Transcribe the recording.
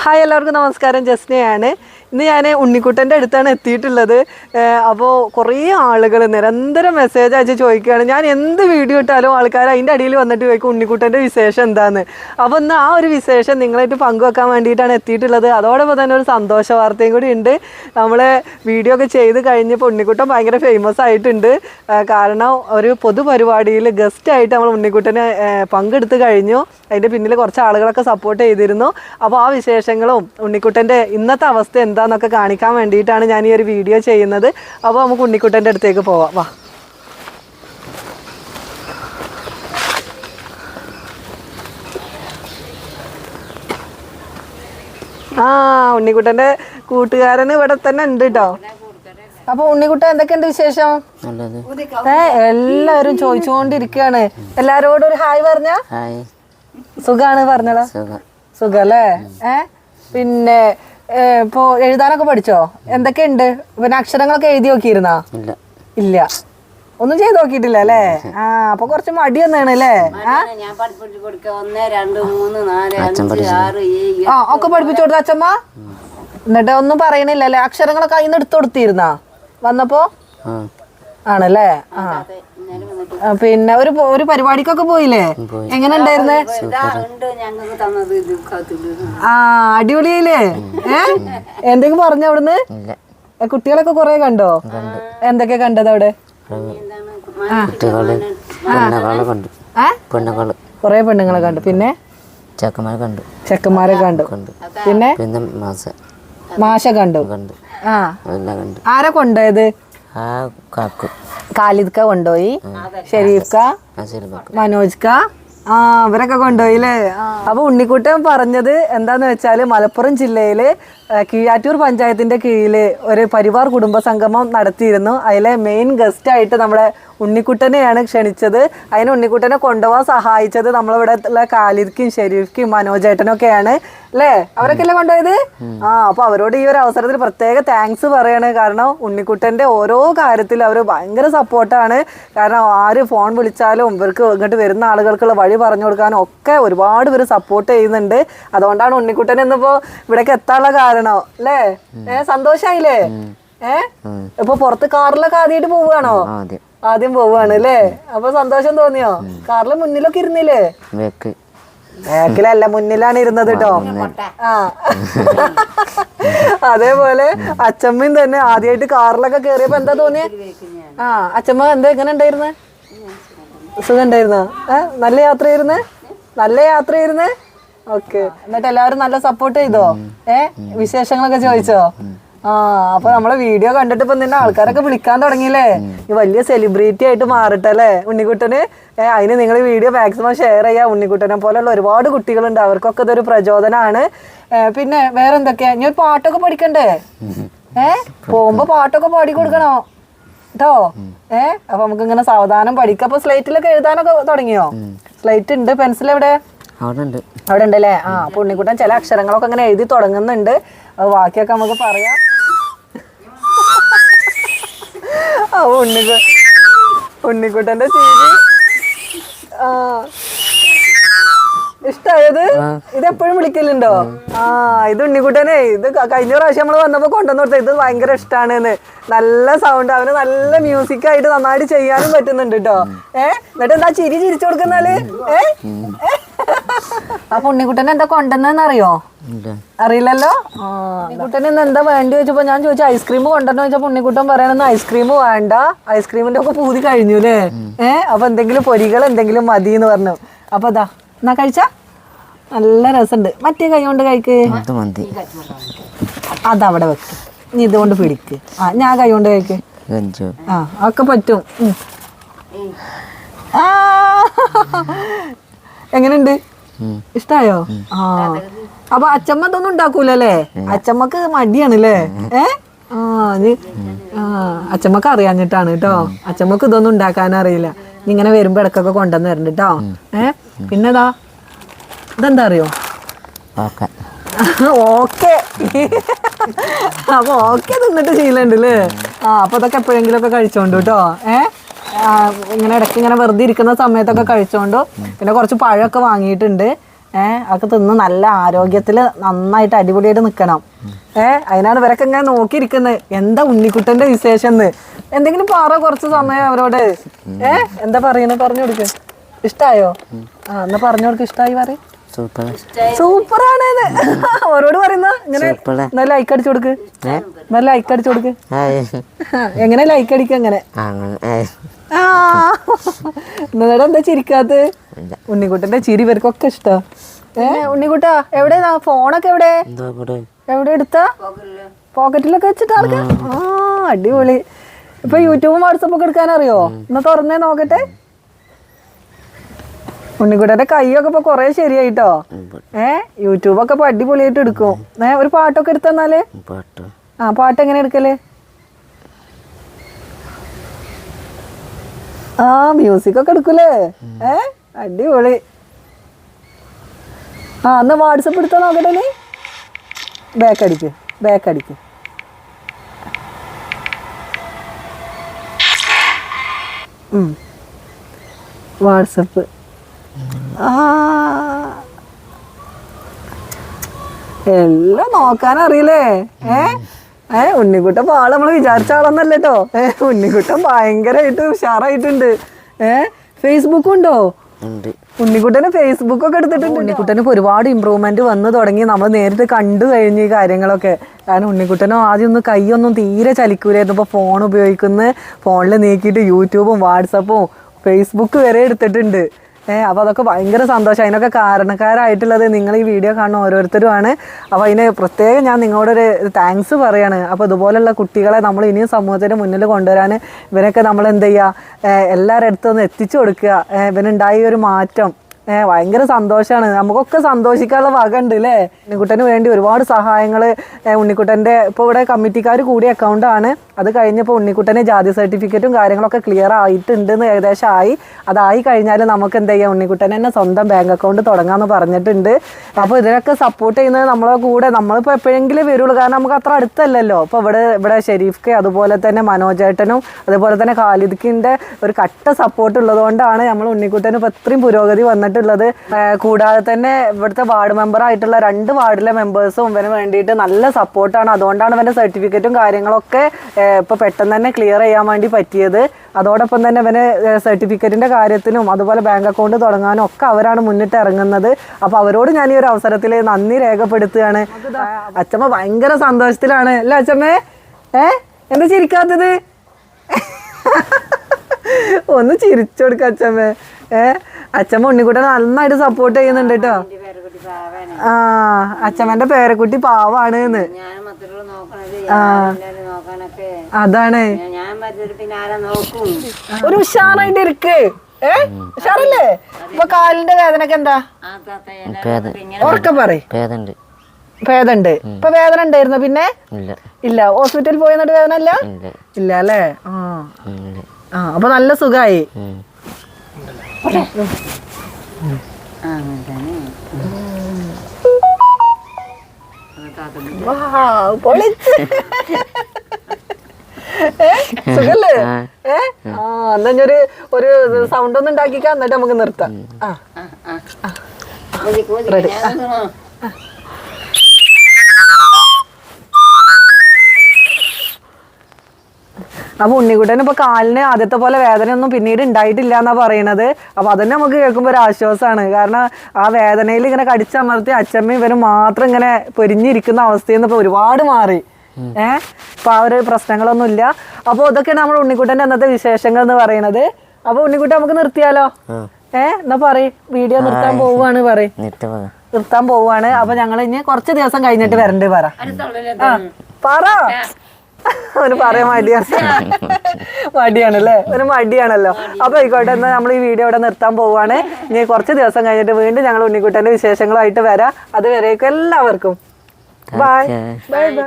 Hi എല്ലാവർക്കും നമസ്കാരം. ജസ്നയാണ്. ഇന്ന് ഞാൻ ഉണ്ണിക്കുട്ടന്റെ അടുത്താണ് എത്തിയിട്ടുള്ളത്. അപ്പോൾ കുറേ ആളുകൾ നിരന്തരം മെസ്സേജ് അയച്ച് ചോദിക്കുകയാണ്. ഞാൻ എന്ത് വീഡിയോ ഇട്ടാലും ആൾക്കാർ അതിന്റെ അടിയിൽ വന്നിട്ട് ചോദിക്കും ഉണ്ണിക്കുട്ടന്റെ വിശേഷം എന്താന്ന്. അപ്പോൾ ഇന്ന് ആ ഒരു വിശേഷം നിങ്ങളായിട്ട് പങ്കുവെക്കാൻ വേണ്ടിയിട്ടാണ് എത്തിയിട്ടുള്ളത്. അതോടൊപ്പം തന്നെ ഒരു സന്തോഷ വാർത്തയും കൂടി ഉണ്ട്. നമ്മൾ വീഡിയോ ഒക്കെ ചെയ്ത് കഴിഞ്ഞപ്പോൾ ഉണ്ണിക്കുട്ടൻ ഭയങ്കര ഫേമസ് ആയിട്ടുണ്ട്. കാരണം ഒരു പൊതുപരിപാടിയിൽ ഗസ്റ്റായിട്ട് നമ്മൾ ഉണ്ണിക്കുട്ടനെ പങ്കെടുത്ത് കഴിഞ്ഞു. അതിന്റെ പിന്നിൽ കുറച്ച് ആളുകളൊക്കെ സപ്പോർട്ട് ചെയ്തിരുന്നു. അപ്പോൾ ആ വിശേഷങ്ങളും ഉണ്ണിക്കുട്ടന്റെ ഇന്നത്തെ അവസ്ഥ എന്താണെന്നൊക്കെ കാണിക്കാൻ വേണ്ടിയിട്ടാണ് ഞാൻ ഈ ഒരു വീഡിയോ ചെയ്യുന്നത്. അപ്പോൾ നമുക്ക് ഉണ്ണിക്കുട്ടന്റെ അടുത്തേക്ക് പോവാം. വാ. ആ ഉണ്ണിക്കുട്ടന്റെ കൂട്ടുകാരൻ ഇവിടെ തന്നെ ഉണ്ട് കേട്ടോ അപ്പൊ ഉണ്ണിക്കുട്ടൻ എന്തൊക്കെയുണ്ട് വിശേഷം? ഏ എല്ലാവരും ചോദിച്ചുകൊണ്ടിരിക്കുകയാണ്. എല്ലാരോടും ഒരു ഹായ് പറഞ്ഞ? സുഖാണ് പറഞ്ഞടാ സുഖം. സുഖല്ലേ ഏ? പിന്നെ ഇപ്പൊ എഴുതാനൊക്കെ പഠിച്ചോ? എന്തൊക്കെയുണ്ട്? പിന്നെ അക്ഷരങ്ങളൊക്കെ എഴുതി നോക്കിയിരുന്നാ? ഇല്ല. ഇല്ല. ഒന്നും ചെയ്ത് നോക്കിയിട്ടില്ല അല്ലേ? ആ അപ്പൊ കുറച്ച് മടി ഒന്നാണ് അല്ലേ? ആ ഒക്കെ പഠിപ്പിച്ചു കൊടുത്ത അച്ഛമ്മ? എന്നിട്ട് ഒന്നും പറയണില്ല അല്ലേ അക്ഷരങ്ങളൊക്കെ അതിന് എടുത്തു കൊടുത്തിരുന്നാ? വന്നപ്പോ? ആ. ആണല്ലേ? ആ, പിന്നെ ഒരു ഒരു പരിപാടിക്കൊക്കെ പോയില്ലേ? പോയി. എങ്ങനെ ഉണ്ടായിരുന്നേ? ഇതാ ഉണ്ട്. ഞങ്ങൾക്ക് തന്നത് ഇത് ആ അടിപൊളിയല്ലേ? ഏ? എന്തെങ്കിലും പറഞ്ഞു അവിടുന്ന്? കുട്ടികളൊക്കെ കൊറേ കണ്ടോ? എന്തൊക്കെ കണ്ടത് അവിടെ? കൊറേ പെണ്ണുങ്ങളെ കണ്ടു. പിന്നെ? ചെക്കന്മാരെ കണ്ടു. ചെക്കന്മാരെ കണ്ടു. കണ്ടു. പിന്നെ? പിന്നെ മാസ മാഷ കണ്ടു. കണ്ടു. ആ. എല്ലാം കണ്ടു. ആരെ കൊണ്ടുപോയത് ആ കാക്കു. ഖാലിദ് ക കൊണ്ടുപോയി ഷെരീഫ് മനോജ്ക്ക ആ ശരിമാക്കും മനോജ് ക അവരൊക്കെ കൊണ്ടുപോയില്ലേ അപ്പൊ ഉണ്ണിക്കുട്ടൻ പറഞ്ഞത് എന്താന്ന് വെച്ചാൽ മലപ്പുറം ജില്ലയിൽ കീഴാറ്റൂർ പഞ്ചായത്തിന്റെ കീഴിൽ ഒരു പരിവാർ കുടുംബ സംഗമം നടത്തിയിരുന്നു. അതിലെ മെയിൻ ഗസ്റ്റ് ആയിട്ട് നമ്മുടെ ഉണ്ണിക്കുട്ടനെയാണ് ക്ഷണിച്ചത്. അതിന് ഉണ്ണിക്കുട്ടനെ കൊണ്ടുപോകാൻ സഹായിച്ചത് നമ്മളിവിടെ ഉള്ള കാലിർക്കും ഷെരീഫ്ക്കും മനോജേട്ടനൊക്കെയാണ്. അല്ലേ? അവരൊക്കെ അല്ലേ കൊണ്ടുപോയത്? ആ അപ്പൊ അവരോട് ഈ ഒരു അവസരത്തിൽ പ്രത്യേക താങ്ക്സ് പറയാണ്. കാരണം ഉണ്ണിക്കുട്ടന്റെ ഓരോ കാര്യത്തിലും അവർ ഭയങ്കര സപ്പോർട്ടാണ് കാരണം ആര് ഫോൺ വിളിച്ചാലും ഇവർക്ക് ഇങ്ങോട്ട് വരുന്ന ആളുകൾക്കുള്ള വഴി പറഞ്ഞു കൊടുക്കാനും ഒക്കെ ഒരുപാട് പേര് സപ്പോർട്ട് ചെയ്യുന്നുണ്ട്. അതുകൊണ്ടാണ് ഉണ്ണിക്കുട്ടൻ ഇന്നിപ്പോ ഇവിടേക്ക് എത്താനുള്ള അല്ലേ? ഏ സന്തോഷായില്ലേ? ഏ? ഇപ്പൊ പുറത്ത് കാറിലൊക്കെ ആദ്യമായിട്ട് പോവുകയാണോ? ആദ്യം. പോവുകയാണ് പോവാണ് അല്ലേ അപ്പൊ സന്തോഷം തോന്നിയോ? കാറിൽ മുന്നിലൊക്കെ ഇരുന്നില്ലേ? ബാക്കിലല്ല മുന്നിലാണ് ഇരുന്നത് കേട്ടോ ആ. അതേപോലെ അച്ചമ്മയും തന്നെ ആദ്യമായിട്ട് കാറിലൊക്കെ കേറിയപ്പോ എന്താ തോന്നിയ? ആ അച്ചമ്മ എന്താ എങ്ങനെ ഉണ്ടായിരുന്നേ? സുഖം ഉണ്ടായിരുന്നോ? ഏ നല്ല യാത്രയായിരുന്നേ? നല്ല യാത്രയായിരുന്നേ? ഓക്കെ. എന്നിട്ട് എല്ലാവരും നല്ല സപ്പോർട്ട് ചെയ്തോ? ഏ? വിശേഷങ്ങളൊക്കെ ചോദിച്ചോ? ആ അപ്പൊ നമ്മളെ വീഡിയോ കണ്ടിട്ട് ഇപ്പൊ നിന്നെ ആൾക്കാരൊക്കെ വിളിക്കാൻ തുടങ്ങിയില്ലേ? വലിയ സെലിബ്രിറ്റി ആയിട്ട് മാറട്ടെ അല്ലേ ഉണ്ണിക്കുട്ടന് ഏഹ് അതിന് നിങ്ങൾ വീഡിയോ മാക്സിമം ഷെയർ ചെയ്യാ. ഉണ്ണിക്കുട്ടനെ പോലെയുള്ള ഒരുപാട് കുട്ടികളുണ്ട്. അവർക്കൊക്കെ ഇതൊരു പ്രചോദനമാണ് പിന്നെ വേറെ എന്തൊക്കെയാ നീ ഒരു പാട്ടൊക്കെ പഠിക്കണ്ടേ? ഏ പോകുമ്പോ പാട്ടൊക്കെ പാടി കൊടുക്കണോ? കേട്ടോ ഏ അപ്പൊ നമുക്ക് ഇങ്ങനെ സാവധാനം പഠിക്കാം. അപ്പൊ സ്ലേറ്റിലൊക്കെ എഴുതാനൊക്കെ തുടങ്ങിയോ? സ്ലേറ്റ് ഉണ്ട്. പെൻസിൽ എവിടെ? അവിടെ ഉണ്ട് അവിടെ ഉണ്ടല്ലേ ആ പുണ്ണിക്കുട്ടൻ ചില അക്ഷരങ്ങളൊക്കെ അങ്ങനെ എഴുതി തുടങ്ങുന്നുണ്ട്. ബാക്കിയൊക്കെ നമുക്ക് പറയാം. ആ ഉണ്ണിക്കു ഉണ്ണിക്കുട്ടന്റെ ചിരി. ആ. ഇഷ്ടായത്? ഇത് എപ്പോഴും വിളിക്കലുണ്ടോ? ആ. ഇത് ഉണ്ണിക്കുട്ടനെ ഇത് കഴിഞ്ഞ പ്രാവശ്യം നമ്മൾ വന്നപ്പോ കൊണ്ടുവന്ന് കൊടുത്ത ഇത് ഭയങ്കര ഇഷ്ടാണ് നല്ല സൗണ്ട് അവന് നല്ല മ്യൂസിക് ആയിട്ട് നന്നായിട്ട് ചെയ്യാനും പറ്റുന്നുണ്ട് കേട്ടോ ഏഹ് എന്നിട്ട് എന്താ ചിരി ചിരിച്ചു കൊടുക്കുന്നാൽ ഏ? ഏ? അപ്പൊ ഉണ്ണിക്കുട്ടൻ എന്താ കൊണ്ടുവന്നതെന്ന് അറിയോ അറിയില്ലല്ലോ? ഉണ്ണിക്കുട്ടൻ ഇന്ന് എന്താ വേണ്ടി വെച്ചപ്പോ ഞാൻ ചോദിച്ച ഐസ്ക്രീം കൊണ്ടുവന്നു? വെച്ചപ്പോ ഉണ്ണിക്കുട്ടൻ പറയണെന്ന് ഐസ്ക്രീം വേണ്ട. ഐസ്ക്രീമിന്റെ ഒക്കെ പൂതി കഴിഞ്ഞു അല്ലേ ഏ അപ്പൊ എന്തെങ്കിലും പൊരികൾ എന്തെങ്കിലും മതി എന്ന് പറഞ്ഞു. അപ്പൊ അതാ എന്നാ കഴിച്ച? നല്ല രസമുണ്ട്. മറ്റേ കൈ കൊണ്ട് കഴിക്ക്. അതവിടെ വെക്ക്. നീ ഇതുകൊണ്ട് പിടിക്ക്. ആ ഞാൻ കൈ കൊണ്ട് കഴിക്ക്. ആ ഒക്കെ പറ്റും. എങ്ങനെയുണ്ട്. ഇഷ്ടായോ? ആ. അപ്പൊ അച്ചമ്മ ഇതൊന്നും ഉണ്ടാക്കൂലല്ലേ? അച്ചമ്മക്ക് മടിയാണല്ലേ? ഏ? ആ നീ ആ അച്ചമ്മക്ക് അറിയാഞ്ഞിട്ടാണ് കേട്ടോ. അച്ചമ്മക്ക് ഇതൊന്നും ഉണ്ടാക്കാൻ അറിയില്ല. ഇങ്ങനെ വരുമ്പോ ഇടക്കൊക്കെ കൊണ്ടുവന്ന് തരണ്ട് കേട്ടോ. ഏ? പിന്നെതാ? ഇതെന്താ അറിയോ? ഓക്കെ. അപ്പൊ ഓക്കെ തിന്നിട്ട് ശീലമുണ്ട് ആ അപ്പൊ അതൊക്കെ എപ്പോഴെങ്കിലും ഒക്കെ കഴിച്ചോണ്ട് കേട്ടോ. ഏ? ആ, ഇങ്ങനെ ഇടയ്ക്ക് ഇങ്ങനെ വെറുതെ ഇരിക്കുന്ന സമയത്തൊക്കെ കഴിച്ചോണ്ടു പിന്നെ കുറച്ച് പഴമൊക്കെ വാങ്ങിയിട്ടുണ്ട്. ഏഹ് അതൊക്കെ തിന്ന് നല്ല ആരോഗ്യത്തിൽ നന്നായിട്ട് അടിപൊളിയായിട്ട് നിൽക്കണം ഏഹ് അതിനാണ് ഇവരൊക്കെ ഇങ്ങനെ നോക്കിയിരിക്കുന്നത് എന്താ ഉണ്ണിക്കുട്ടന്റെ വിശേഷം എന്ന് എന്തെങ്കിലും പറ കുറച്ച് സമയം അവരോട്. ഏഹ് എന്താ പറയണത് പറഞ്ഞു കൊടുക്ക്. ഇഷ്ടായോ? ആ എന്നാ പറഞ്ഞു കൊടുക്ക്. ഇഷ്ടായി പറയും. സൂപ്പറാണ് അവരോട് പറയുന്ന ഇങ്ങനെ. നല്ല ലൈക്ക് അടിച്ചു കൊടുക്ക്. നല്ല ലൈക്ക് അടിച്ചു കൊടുക്ക്. എങ്ങനെ ലൈക്ക് അടിക്കുക അങ്ങനെ? എന്നിട്ട് എന്താ ചിരിക്കാത്ത. ഉണ്ണിക്കുട്ടന്റെ ചിരി ഇവർക്കൊക്കെ ഇഷ്ടാ. ഏ? ഉണ്ണിക്കുട്ടാ എവിടെ ഫോണൊക്കെ എവിടെ? എവിടെ എടുത്ത? പോക്കറ്റിലൊക്കെ വെച്ചിട്ട് ആൾക്ക് ആ. അടിപൊളി. ഇപ്പൊ യൂട്യൂബും വാട്സപ്പൊക്കെ എടുക്കാൻ അറിയോ എന്നാ തുറന്നേ നോക്കട്ടെ? ഉണ്ണിക്കുട്ടന്റെ കൈയൊക്കെ ഇപ്പൊ കൊറേ ശരിയായിട്ടോ? ഏ? യൂട്യൂബൊക്കെ ഇപ്പൊ അടിപൊളിയായിട്ട് എടുക്കും. ഏ ഒരു പാട്ടൊക്കെ എടുത്തന്നാൽ ആ പാട്ട്. എങ്ങനെ എടുക്കൽ? ആ മ്യൂസിക് ഒക്കെ എടുക്കൂലേ ഏ അടിപൊളി. ആ എന്നാ വാട്സപ്പ് എടുത്താ നോക്കട്ടെ നീ? ബാക്ക് അടിക്ക് ബാക്ക് അടിക്ക്. വാട്സപ്പ്. എല്ലാം നോക്കാൻ അറിയില്ലേ? ഏ? ഏ ഉണ്ണിക്കുട്ടൻ പാൾ നമ്മൾ വിചാരിച്ച ആളൊന്നല്ലോ ഏ ഉണ്ണിക്കുട്ടൻ ഭയങ്കരമായിട്ട് ഉഷാറായിട്ടുണ്ട്. ഏ ഫേസ്ബുക്ക് ഉണ്ടോ? ഉണ്ട്. ഉണ്ണിക്കുട്ടന് ഫേസ്ബുക്ക് ഒക്കെ എടുത്തിട്ടുണ്ട് ഉണ്ണിക്കുട്ടന് ഇപ്പൊ ഒരുപാട് ഇമ്പ്രൂവ്മെന്റ് വന്നു തുടങ്ങി. നമ്മൾ നേരിട്ട് കണ്ടു കഴിഞ്ഞു ഈ കാര്യങ്ങളൊക്കെ. കാരണം ഉണ്ണിക്കുട്ടനോ ആദ്യം ഒന്നും കൈയൊന്നും തീരെ ചലിക്കൂലായിരുന്നു. ഇപ്പൊ ഫോൺ ഉപയോഗിക്കുന്ന ഫോണിൽ നീക്കിയിട്ട് യൂട്യൂബും വാട്സപ്പും ഫേസ്ബുക്ക് വരെ എടുത്തിട്ടുണ്ട്. അപ്പോൾ അതൊക്കെ ഭയങ്കര സന്തോഷം. അതിനൊക്കെ കാരണക്കാരായിട്ടുള്ളത് നിങ്ങൾ ഈ വീഡിയോ കാണുന്ന ഓരോരുത്തരുമാണ്. അപ്പോൾ അതിന് പ്രത്യേകം ഞാൻ നിങ്ങളോടൊരു താങ്ക്സ് പറയാണ്. അപ്പോൾ ഇതുപോലുള്ള കുട്ടികളെ നമ്മൾ ഇനിയും സമൂഹത്തിന് മുന്നിൽ കൊണ്ടുവരാൻ ഇവരൊക്കെ നമ്മൾ എന്ത് ചെയ്യുക? എല്ലാവരുടെ അടുത്തൊന്ന് എത്തിച്ചു കൊടുക്കുക. ഇവനുണ്ടായ ഒരു മാറ്റം. ഏഹ് ഭയങ്കര സന്തോഷമാണ് നമുക്കൊക്കെ സന്തോഷിക്കാനുള്ള വക ഉണ്ട് അല്ലേ ഉണ്ണിക്കുട്ടന് വേണ്ടി ഒരുപാട് സഹായങ്ങൾ ഉണ്ണിക്കുട്ടന്റെ ഇപ്പോൾ ഇവിടെ കമ്മിറ്റിക്കാർ കൂടിയ അക്കൗണ്ടാണ് അത് കഴിഞ്ഞപ്പോൾ ഉണ്ണിക്കുട്ടന് ജാതി സർട്ടിഫിക്കറ്റും കാര്യങ്ങളൊക്കെ ക്ലിയർ ആയിട്ടുണ്ട് എന്ന് ഏകദേശം ആയി. അതായി കഴിഞ്ഞാൽ നമുക്ക് എന്ത് ചെയ്യാം? ഉണ്ണിക്കുട്ടൻ തന്നെ സ്വന്തം ബാങ്ക് അക്കൗണ്ട് തുടങ്ങാമെന്ന് പറഞ്ഞിട്ടുണ്ട്. അപ്പോൾ ഇതിനൊക്കെ സപ്പോർട്ട് ചെയ്യുന്നത് നമ്മളെ കൂടെ. നമ്മളിപ്പോൾ എപ്പോഴെങ്കിലും വരുള്ളൂ. കാരണം നമുക്ക് അത്ര അടുത്തല്ലല്ലോ. ഇപ്പോൾ ഇവിടെ ഇവിടെ ഷെരീഫ്ക്ക് അതുപോലെ തന്നെ മനോജേട്ടനും അതുപോലെ തന്നെ ഖാലിദ്ക്കിന്റെ ഒരു കട്ട സപ്പോർട്ട് ഉള്ളതുകൊണ്ടാണ് നമ്മൾ ഉണ്ണിക്കുട്ടന് ഇപ്പോൾ ഇത്രയും പുരോഗതി വന്നിട്ടുള്ളത് ആ, കൂടാതെ തന്നെ ഇവിടുത്തെ വാർഡ് മെമ്പർ ആയിട്ടുള്ള രണ്ട് വാർഡിലെ മെമ്പേഴ്സും ഇവന് വേണ്ടിയിട്ട് നല്ല സപ്പോർട്ടാണ് അതുകൊണ്ടാണ് ഇവന്റെ സർട്ടിഫിക്കറ്റും കാര്യങ്ങളൊക്കെ ഇപ്പോൾ പെട്ടെന്ന് തന്നെ ക്ലിയർ ചെയ്യാൻ വേണ്ടി പറ്റിയത്. അതോടൊപ്പം തന്നെ ഇവന് സർട്ടിഫിക്കറ്റിന്റെ കാര്യത്തിനും അതുപോലെ ബാങ്ക് അക്കൗണ്ട് തുടങ്ങാനും ഒക്കെ അവരാണ് മുന്നിട്ട് ഇറങ്ങുന്നത്. അപ്പോൾ അവരോട് ഞാൻ ഈ ഒരു അവസരത്തിൽ നന്ദി രേഖപ്പെടുത്തുകയാണ്. അച്ഛമ്മ ഭയങ്കര സന്തോഷത്തിലാണ്. അല്ല അച്ഛമ്മേ ഏ എന്താ ചിരിക്കാത്തത്? ഒന്ന് ചിരിച്ചു കൊടുക്ക അച്ഛമ്മേ ഏ? അച്ഛമ്മ ഉണ്ണിക്കുട്ടനെ നന്നായിട്ട് സപ്പോർട്ട് ചെയ്യുന്നുണ്ട് കേട്ടോ. പേരക്കുട്ടി പാവാണ്. ആ അച്ഛമ്മന്റെ പേരക്കുട്ടി പാവാണ് എന്ന് അതാണ്. ഞാൻ- ഞാൻ പിന്നെ ആരെ നോക്കും? ഒരു ഉഷാറായിട്ട് ഇരിക്ക്. ഏ? ഉഷാറല്ലേ? ഇപ്പൊ കാലിന്റെ വേദനക്ക് എന്താ? ആ പറയുണ്ട് വേദനണ്ട് വേദന ഇപ്പൊ വേദന ഉണ്ടായിരുന്നു പിന്നെ? ഇല്ല. ഇല്ല. ഹോസ്പിറ്റലിൽ പോയി എന്നിട്ട് വേദന ഇല്ല? ഇല്ല. അല്ലേ? ആ. ആ അപ്പൊ നല്ല സുഖായി. സുഖല്ലേ ഏ ആ എന്നാ ഒരു ഒരു സൗണ്ട് ഒന്നും ഉണ്ടാക്കിക്കാ എന്നിട്ട് നമുക്ക് നിർത്താം ആ കൊതി അപ്പൊ ഉണ്ണിക്കുട്ടൻ ഇപ്പൊ കാലിന് ആദ്യത്തെ പോലെ വേദനയൊന്നും പിന്നീട് ഉണ്ടായിട്ടില്ല എന്നാ പറയണത്. അപ്പൊ അതന്നെ നമുക്ക് കേൾക്കുമ്പോൾ ഒരു ആശ്വാസമാണ് കാരണം ആ വേദനയിൽ ഇങ്ങനെ കടിച്ചമർത്തി അച്ഛമ്മ ഇവർ മാത്രം ഇങ്ങനെ പൊരിഞ്ഞിരിക്കുന്ന അവസ്ഥയിൽ നിന്ന് ഇപ്പൊ ഒരുപാട് മാറി. ഏഹ് ഇപ്പൊ ആ ഒരു പ്രശ്നങ്ങളൊന്നും ഇല്ല അപ്പൊ ഇതൊക്കെയാണ് നമ്മുടെ ഉണ്ണിക്കുട്ടന്റെ അന്നത്തെ വിശേഷങ്ങൾ എന്ന് പറയണത്. അപ്പൊ ഉണ്ണിക്കുട്ടൻ നമുക്ക് നിർത്തിയാലോ? ഏഹ് ഏ? എന്നാ പറയ്. വീഡിയോ നിർത്താൻ പോവാണ് പറയ്. നിർത്താൻ പോവാണ് അപ്പൊ ഞങ്ങൾ ഇനി കുറച്ച് ദിവസം കഴിഞ്ഞിട്ട് വരണ്ട് പറ. പറ. അവന് പറയാൻ മടിയാണ്. മടിയാണല്ലേ? ഒരു മടിയാണല്ലോ. അപ്പൊ ആയിക്കോട്ടെ എന്നാ നമ്മൾ ഈ വീഡിയോ ഇവിടെ നിർത്താൻ പോവാണ്. ഇനി കുറച്ച് ദിവസം കഴിഞ്ഞിട്ട് വീണ്ടും ഞങ്ങൾ ഉണ്ണിക്കുട്ടന്റെ വിശേഷങ്ങളായിട്ട് വരാം. അതുവരേക്കും എല്ലാവർക്കും. Bye bye bye